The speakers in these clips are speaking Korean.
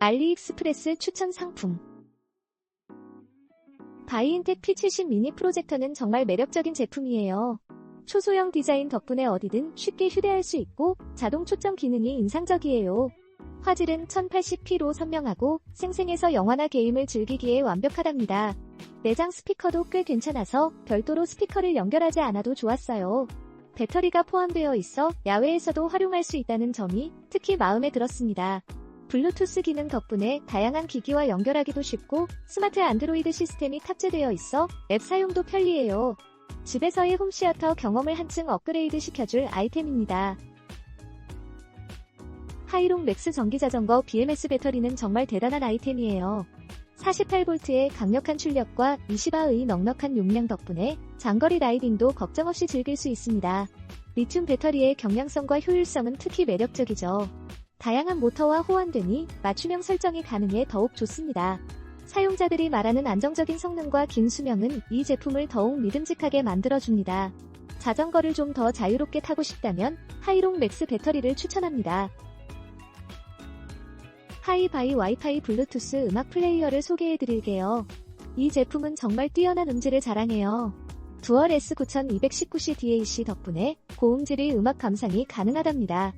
알리익스프레스 추천 상품 바이인텍 P70 미니 프로젝터는 정말 매력적인 제품이에요. 초소형 디자인 덕분에 어디든 쉽게 휴대할 수 있고 자동 초점 기능이 인상적이에요. 화질은 1080p로 선명하고 생생해서 영화나 게임을 즐기기에 완벽하답니다. 내장 스피커도 꽤 괜찮아서 별도로 스피커를 연결하지 않아도 좋았어요. 배터리가 포함되어 있어 야외에서도 활용할 수 있다는 점이 특히 마음에 들었습니다. 블루투스 기능 덕분에 다양한 기기와 연결하기도 쉽고 스마트 안드로이드 시스템이 탑재되어 있어 앱 사용도 편리해요. 집에서의 홈시어터 경험을 한층 업그레이드 시켜줄 아이템입니다. 하이롱 맥스 전기자전거 BMS 배터리는 정말 대단한 아이템이에요. 48V의 강력한 출력과 20A의 넉넉한 용량 덕분에 장거리 라이딩도 걱정 없이 즐길 수 있습니다. 리튬 배터리의 경량성과 효율성은 특히 매력적이죠. 다양한 모터와 호환되니 맞춤형 설정이 가능해 더욱 좋습니다. 사용자들이 말하는 안정적인 성능과 긴 수명은 이 제품을 더욱 믿음직하게 만들어줍니다. 자전거를 좀 더 자유롭게 타고 싶다면 하이롱 맥스 배터리를 추천합니다. 하이바이 와이파이 블루투스 음악 플레이어를 소개해드릴게요. 이 제품은 정말 뛰어난 음질을 자랑해요. 두얼 S9219C DAC 덕분에 고음질의 음악 감상이 가능하답니다.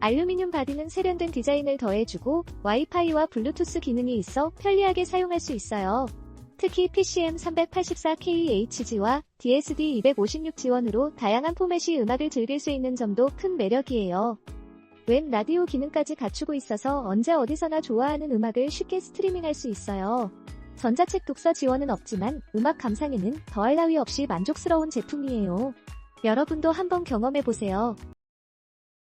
알루미늄 바디는 세련된 디자인을 더해주고 와이파이와 블루투스 기능이 있어 편리하게 사용할 수 있어요. 특히 PCM384KHG와 DSD256 지원으로 다양한 포맷이 음악을 즐길 수 있는 점도 큰 매력이에요. 웹 라디오 기능까지 갖추고 있어서 언제 어디서나 좋아하는 음악을 쉽게 스트리밍할 수 있어요. 전자책 독서 지원은 없지만 음악 감상에는 더할 나위 없이 만족스러운 제품이에요. 여러분도 한번 경험해보세요.